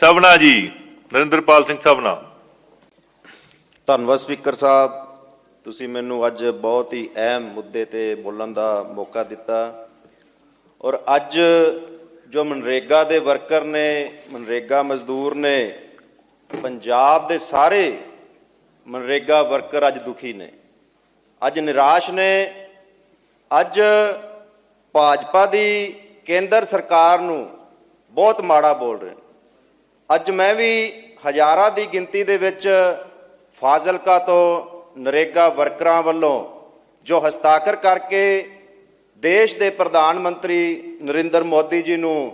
ਸਭਨਾ ਜੀ, ਨਰਿੰਦਰਪਾਲ ਸਿੰਘ ਸਭਨਾ। ਧੰਨਵਾਦ ਸਪੀਕਰ ਸਾਹਿਬ। ਤੁਸੀਂ ਮੈਨੂੰ ਅੱਜ ਬਹੁਤ ਹੀ ਅਹਿਮ ਮੁੱਦੇ ਤੇ ਬੋਲਣ ਦਾ ਮੌਕਾ ਦਿੱਤਾ। ਔਰ ਅੱਜ ਜੋ ਮਨਰੇਗਾ ਦੇ ਵਰਕਰ ਨੇ, ਮਨਰੇਗਾ ਮਜ਼ਦੂਰ ਨੇ, ਪੰਜਾਬ ਦੇ ਸਾਰੇ ਮਨਰੇਗਾ ਵਰਕਰ ਅੱਜ ਦੁਖੀ ਨੇ। ਅੱਜ ਨਿਰਾਸ਼ ਨੇ। ਅੱਜ ਭਾਜਪਾ ਦੀ ਕੇਂਦਰ ਸਰਕਾਰ ਨੂੰ ਬਹੁਤ ਮਾੜਾ ਬੋਲ ਰਹੇ ਨੇ। ਅੱਜ ਮੈਂ ਵੀ ਹਜ਼ਾਰਾਂ ਦੀ ਗਿਣਤੀ ਦੇ ਵਿੱਚ ਫਾਜ਼ਿਲਕਾ ਤੋਂ ਨਰੇਗਾ ਵਰਕਰਾਂ ਵੱਲੋਂ ਜੋ ਹਸਤਾਖਰ ਕਰਕੇ ਦੇਸ਼ ਦੇ ਪ੍ਰਧਾਨ ਮੰਤਰੀ ਨਰਿੰਦਰ ਮੋਦੀ ਜੀ ਨੂੰ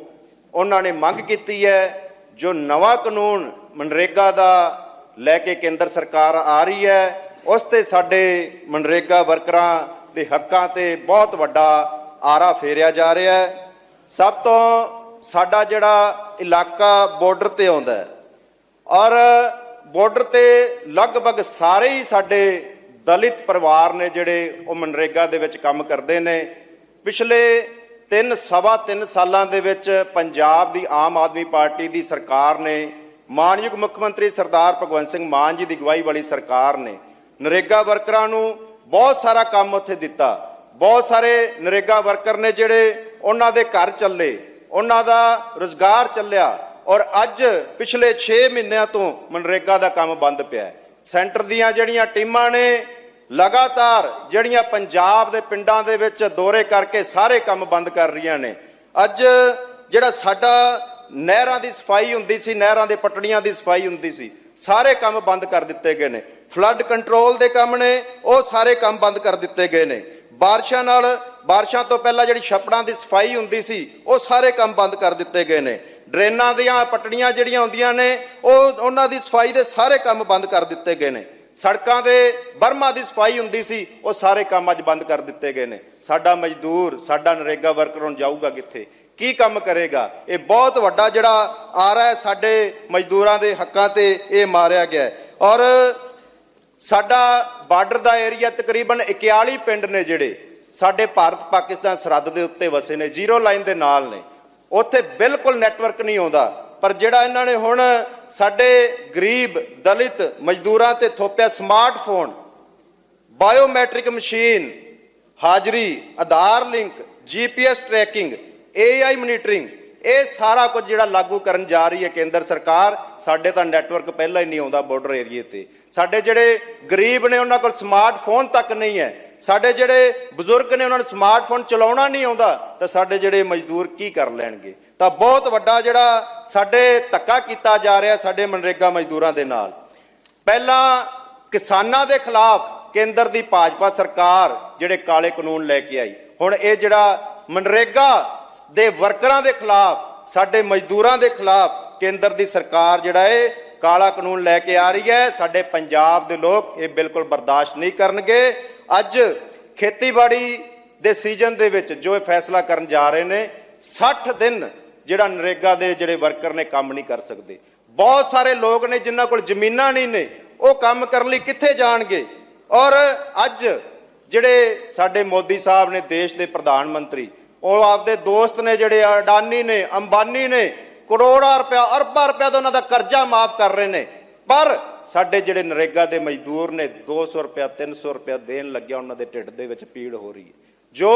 ਉਹਨਾਂ ਨੇ ਮੰਗ ਕੀਤੀ ਹੈ, ਜੋ ਨਵਾਂ ਕਾਨੂੰਨ ਮਨਰੇਗਾ ਦਾ ਲੈ ਕੇ ਕੇਂਦਰ ਸਰਕਾਰ ਆ ਰਹੀ ਹੈ, ਉਸ ਤੇ ਸਾਡੇ ਮਨਰੇਗਾ ਵਰਕਰਾਂ ਦੇ ਹੱਕਾਂ ਤੇ ਬਹੁਤ ਵੱਡਾ ਆਰਾ ਫੇਰਿਆ ਜਾ ਰਿਹਾ ਹੈ। ਸਭ ਤੋਂ ਸਾਡਾ ਜਿਹੜਾ ਇਲਾਕਾ ਬਾਰਡਰ ਤੇ ਆਉਂਦਾ ਹੈ। ਔਰ ਬਾਰਡਰ ਤੇ ਲਗਭਗ ਸਾਰੇ ਹੀ ਸਾਡੇ ਦਲਿਤ ਪਰਿਵਾਰ ਨੇ ਜਿਹੜੇ ਉਹ ਮਨਰੇਗਾ ਦੇ ਵਿੱਚ ਕੰਮ ਕਰਦੇ ਨੇ। ਪਿਛਲੇ 3 ਸਵਾ 3 ਸਾਲਾਂ ਦੇ ਵਿੱਚ ਪੰਜਾਬ ਦੀ ਆਮ ਆਦਮੀ ਪਾਰਟੀ ਦੀ ਸਰਕਾਰ ਨੇ, ਮਾਨਯੋਗ ਮੁੱਖ ਮੰਤਰੀ ਸਰਦਾਰ ਭਗਵੰਤ ਸਿੰਘ ਮਾਨ ਜੀ ਦੀ ਅਗਵਾਈ ਵਾਲੀ ਸਰਕਾਰ ਨੇ ਨਰੇਗਾ ਵਰਕਰਾਂ ਨੂੰ ਬਹੁਤ ਸਾਰਾ ਕੰਮ ਉੱਥੇ ਦਿੱਤਾ। ਬਹੁਤ ਸਾਰੇ ਨਰੇਗਾ ਵਰਕਰ ਨੇ ਜਿਹੜੇ ਉਹਨਾਂ ਦੇ ਘਰ ਚੱਲੇ। ਉਹਨਾਂ ਦਾ ਰੋਜ਼ਗਾਰ ਚੱਲਿਆ ਔਰ ਅੱਜ ਪਿਛਲੇ 6 ਮਹੀਨਿਆਂ ਤੋਂ ਮਨਰੇਗਾ ਦਾ ਕੰਮ ਬੰਦ ਪਿਆ ਹੈ। ਸੈਂਟਰ ਦੀਆਂ ਜਿਹੜੀਆਂ ਟੀਮਾਂ ਨੇ, ਲਗਾਤਾਰ ਜਿਹੜੀਆਂ ਪੰਜਾਬ ਦੇ ਪਿੰਡਾਂ ਦੇ ਵਿੱਚ ਦੌਰੇ ਕਰਕੇ ਸਾਰੇ ਕੰਮ ਬੰਦ ਕਰ ਰਹੀਆਂ ਨੇ। ਅੱਜ ਜਿਹੜਾ ਸਾਡਾ ਨਹਿਰਾਂ ਦੀ ਸਫ਼ਾਈ ਹੁੰਦੀ ਸੀ, ਨਹਿਰਾਂ ਦੇ ਪਟੜੀਆਂ ਦੀ ਸਫ਼ਾਈ ਹੁੰਦੀ ਸੀ, ਸਾਰੇ ਕੰਮ ਬੰਦ ਕਰ ਦਿੱਤੇ ਗਏ ਨੇ। ਫਲੱਡ ਕੰਟਰੋਲ ਦੇ ਕੰਮ ਨੇ, ਉਹ ਸਾਰੇ ਕੰਮ ਬੰਦ ਕਰ ਦਿੱਤੇ ਗਏ ਨੇ। ਬਾਰਿਸ਼ਾਂ ਨਾਲ, ਬਾਰਿਸ਼ਾਂ ਤੋਂ ਪਹਿਲਾਂ ਜਿਹੜੀ ਛੱਪੜਾਂ ਦੀ ਸਫ਼ਾਈ ਹੁੰਦੀ ਸੀ, ਉਹ ਸਾਰੇ ਕੰਮ ਬੰਦ ਕਰ ਦਿੱਤੇ ਗਏ ਨੇ। ਡਰੇਨਾਂ ਦੀਆਂ ਪਟੜੀਆਂ ਜਿਹੜੀਆਂ ਹੁੰਦੀਆਂ ਨੇ, ਉਹ ਉਹਨਾਂ ਦੀ ਸਫ਼ਾਈ ਦੇ ਸਾਰੇ ਕੰਮ ਬੰਦ ਕਰ ਦਿੱਤੇ ਗਏ ਨੇ। ਸੜਕਾਂ ਦੇ ਬਰਮਾ ਦੀ ਸਫ਼ਾਈ ਹੁੰਦੀ ਸੀ, ਉਹ ਸਾਰੇ ਕੰਮ ਅੱਜ ਬੰਦ ਕਰ ਦਿੱਤੇ ਗਏ ਨੇ। ਸਾਡਾ ਮਜ਼ਦੂਰ, ਸਾਡਾ ਨਰੇਗਾ ਵਰਕਰ ਹੁਣ ਜਾਊਗਾ ਕਿੱਥੇ? ਕੀ ਕੰਮ ਕਰੇਗਾ? ਇਹ ਬਹੁਤ ਵੱਡਾ ਜਿਹੜਾ ਆ ਰਿਹਾ ਹੈ ਸਾਡੇ ਮਜ਼ਦੂਰਾਂ ਦੇ ਹੱਕਾਂ ਤੇ ਇਹ ਮਾਰਿਆ ਗਿਆ ਔਰ ਸਾਡਾ ਬਾਰਡਰ ਦਾ ਏਰੀਆ ਤਕਰੀਬਨ 41 ਪਿੰਡ ਨੇ ਜਿਹੜੇ ਸਾਡੇ ਭਾਰਤ ਪਾਕਿਸਤਾਨ ਸਰਹੱਦ ਦੇ ਉੱਤੇ ਵਸੇ ਨੇ, ਜ਼ੀਰੋ ਲਾਈਨ ਦੇ ਨਾਲ ਨੇ। ਉੱਥੇ ਬਿਲਕੁਲ ਨੈਟਵਰਕ ਨਹੀਂ ਆਉਂਦਾ, ਪਰ ਜਿਹੜਾ ਇਹਨਾਂ ਨੇ ਹੁਣ ਸਾਡੇ ਗਰੀਬ, ਦਲਿਤ ਮਜ਼ਦੂਰਾਂ ਤੇ ਥੋਪਿਆ ਸਮਾਰਟਫੋਨ ਬਾਇਓਮੈਟ੍ਰਿਕ ਮਸ਼ੀਨ ਹਾਜ਼ਰੀ, Aadhaar link GPS tracking AI monitoring ਇਹ ਸਾਰਾ ਕੁਝ ਜਿਹੜਾ ਲਾਗੂ ਕਰਨ ਜਾ ਰਹੀ ਹੈ ਕੇਂਦਰ ਸਰਕਾਰ, ਸਾਡੇ ਤਾਂ ਨੈਟਵਰਕ ਪਹਿਲਾਂ ਹੀ ਨਹੀਂ ਆਉਂਦਾ ਬਾਰਡਰ ਏਰੀਏ ਤੇ। ਸਾਡੇ ਜਿਹੜੇ ਗਰੀਬ ਨੇ ਉਹਨਾਂ ਕੋਲ ਸਮਾਰਟਫੋਨ ਤੱਕ ਨਹੀਂ ਹੈ। ਸਾਡੇ ਜਿਹੜੇ ਬਜ਼ੁਰਗ ਨੇ ਉਹਨਾਂ ਨੂੰ ਸਮਾਰਟਫੋਨ ਚਲਾਉਣਾ ਨਹੀਂ ਆਉਂਦਾ, ਤਾਂ ਸਾਡੇ ਜਿਹੜੇ ਮਜ਼ਦੂਰ ਕੀ ਕਰ ਲੈਣਗੇ? ਤਾਂ ਬਹੁਤ ਵੱਡਾ ਜਿਹੜਾ ਸਾਡੇ ਧੱਕਾ ਕੀਤਾ ਜਾ ਰਿਹਾ ਸਾਡੇ ਮਨਰੇਗਾ ਮਜ਼ਦੂਰਾਂ ਦੇ ਨਾਲ। ਪਹਿਲਾਂ ਕਿਸਾਨਾਂ ਦੇ ਖਿਲਾਫ ਕੇਂਦਰ ਦੀ ਭਾਜਪਾ ਸਰਕਾਰ ਜਿਹੜੇ ਕਾਲੇ ਕਾਨੂੰਨ ਲੈ ਕੇ ਆਈ, ਹੁਣ ਇਹ ਜਿਹੜਾ ਮਨਰੇਗਾ ਦੇ ਵਰਕਰਾਂ ਦੇ ਖਿਲਾਫ, ਸਾਡੇ ਮਜ਼ਦੂਰਾਂ ਦੇ ਖਿਲਾਫ ਕੇਂਦਰ ਦੀ ਸਰਕਾਰ ਜਿਹੜਾ ਹੈ ਕਾਲਾ ਕਾਨੂੰਨ ਲੈ ਕੇ ਆ ਰਹੀ ਹੈ। ਸਾਡੇ ਪੰਜਾਬ ਦੇ ਲੋਕ ਇਹ ਬਿਲਕੁਲ ਬਰਦਾਸ਼ਤ ਨਹੀਂ ਕਰਨਗੇ। ਅੱਜ ਖੇਤੀਬਾੜੀ ਦੇ ਸੀਜ਼ਨ ਦੇ ਵਿੱਚ ਜੋ ਇਹ ਫੈਸਲਾ ਕਰਨ ਜਾ ਰਹੇ ਨੇ 60 ਦਿਨ ਜਿਹੜਾ ਨਰੇਗਾ ਦੇ ਜਿਹੜੇ ਵਰਕਰ ਨੇ ਕੰਮ ਨਹੀਂ ਕਰ ਸਕਦੇ। ਬਹੁਤ ਸਾਰੇ ਲੋਕ ਨੇ ਜਿਨ੍ਹਾਂ ਕੋਲ ਜ਼ਮੀਨਾਂ ਨਹੀਂ ਨੇ, ਉਹ ਕੰਮ ਕਰਨ ਲਈ ਕਿੱਥੇ ਜਾਣਗੇ? ਔਰ ਅੱਜ ਜਿਹੜੇ ਸਾਡੇ ਮੋਦੀ ਸਾਹਿਬ ਨੇ ਦੇਸ਼ ਦੇ ਪ੍ਰਧਾਨ ਮੰਤਰੀ ਉਹ ਆਪਦੇ ਦੋਸਤ ਨੇ ਜਿਹੜੇ ਅਡਾਨੀ ਨੇ, ਅੰਬਾਨੀ ਨੇ, ਕਰੋੜਾਂ ਰੁਪਇਆ, ਅਰਬਾਂ ਰੁਪਇਆ ਦਾ ਉਹਨਾਂ ਦਾ ਕਰਜ਼ਾ ਮਾਫ ਕਰ ਰਹੇ ਨੇ। ਪਰ ਸਾਡੇ ਜਿਹੜੇ ਨਰੇਗਾ ਦੇ ਮਜ਼ਦੂਰ ਨੇ 200 ਰੁਪਇਆ 300 ਰੁਪਇਆ ਦੇਣ ਲੱਗਿਆ, ਉਹਨਾਂ ਦੇ ਢਿੱਡ ਦੇ ਵਿੱਚ ਪੀੜ ਹੋ ਰਹੀ ਹੈ। ਜੋ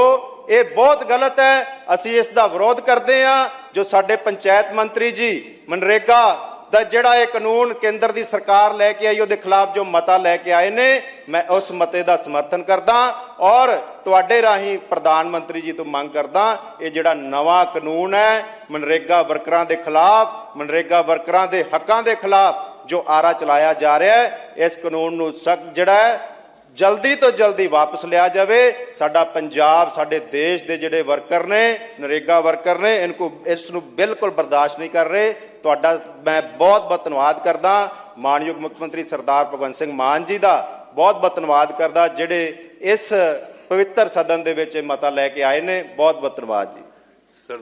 ਇਹ ਬਹੁਤ ਗਲਤ ਹੈ, ਅਸੀਂ ਇਸ ਦਾ ਵਿਰੋਧ ਕਰਦੇ ਹਾਂ, ਜੋ ਸਾਡੇ ਪੰਚਾਇਤ ਮੰਤਰੀ ਜੀ, ਮਨਰੇਗਾ ਦਾ ਜਿਹੜਾ ਇਹ ਕਾਨੂੰਨ ਕੇਂਦਰ ਦੀ ਸਰਕਾਰ ਲੈ ਕੇ ਆਈ, ਉਹਦੇ ਖਿਲਾਫ ਜੋ ਮਤਾ ਲੈ ਕੇ ਆਏ ਨੇ, ਮੈਂ ਉਸ ਮਤੇ ਦਾ ਸਮਰਥਨ ਕਰਦਾ ਔਰ ਤੁਹਾਡੇ ਰਾਹੀਂ ਪ੍ਰਧਾਨ ਮੰਤਰੀ ਜੀ ਤੋਂ ਮੰਗ ਕਰਦਾ, ਇਹ ਜਿਹੜਾ ਨਵਾਂ ਕਾਨੂੰਨ ਹੈ, ਮਨਰੇਗਾ ਵਰਕਰਾਂ ਦੇ ਖਿਲਾਫ, ਮਨਰੇਗਾ ਵਰਕਰਾਂ ਦੇ ਹੱਕਾਂ ਦੇ ਖਿਲਾਫ ਜੋ ਆਰਾ ਚਲਾਇਆ ਜਾ ਰਿਹਾ ਹੈ, ਇਸ ਕਾਨੂੰਨ ਨੂੰ ਸਖਤ ਜਿਹੜਾ ਹੈ ਜਲਦੀ ਤੋਂ ਜਲਦੀ ਵਾਪਸ ਲਿਆ ਜਾਵੇ। ਸਾਡਾ ਪੰਜਾਬ, ਸਾਡੇ ਦੇਸ਼ ਦੇ ਜਿਹੜੇ ਵਰਕਰ ਨੇ, ਨਰੇਗਾ ਵਰਕਰ ਨੇ, ਇਨਕੋ ਇਸ ਨੂੰ ਬਿਲਕੁਲ ਬਰਦਾਸ਼ਤ ਨਹੀਂ ਕਰ ਰਹੇ। ਤੁਹਾਡਾ ਮੈਂ ਬਹੁਤ ਬਹੁਤ ਧੰਨਵਾਦ ਕਰਦਾ। ਮਾਨਯੋਗ ਮੁੱਖ ਮੰਤਰੀ ਸਰਦਾਰ ਭਗਵੰਤ ਸਿੰਘ ਮਾਨ ਜੀ ਦਾ ਬਹੁਤ ਬਹੁਤ ਧੰਨਵਾਦ ਕਰਦਾ, ਜਿਹੜੇ ਇਸ ਪਵਿੱਤਰ ਸਦਨ ਦੇ ਵਿੱਚ ਮਤਾ ਲੈ ਕੇ ਆਏ ਨੇ। ਬਹੁਤ ਬਹੁਤ ਧੰਨਵਾਦ ਜੀ।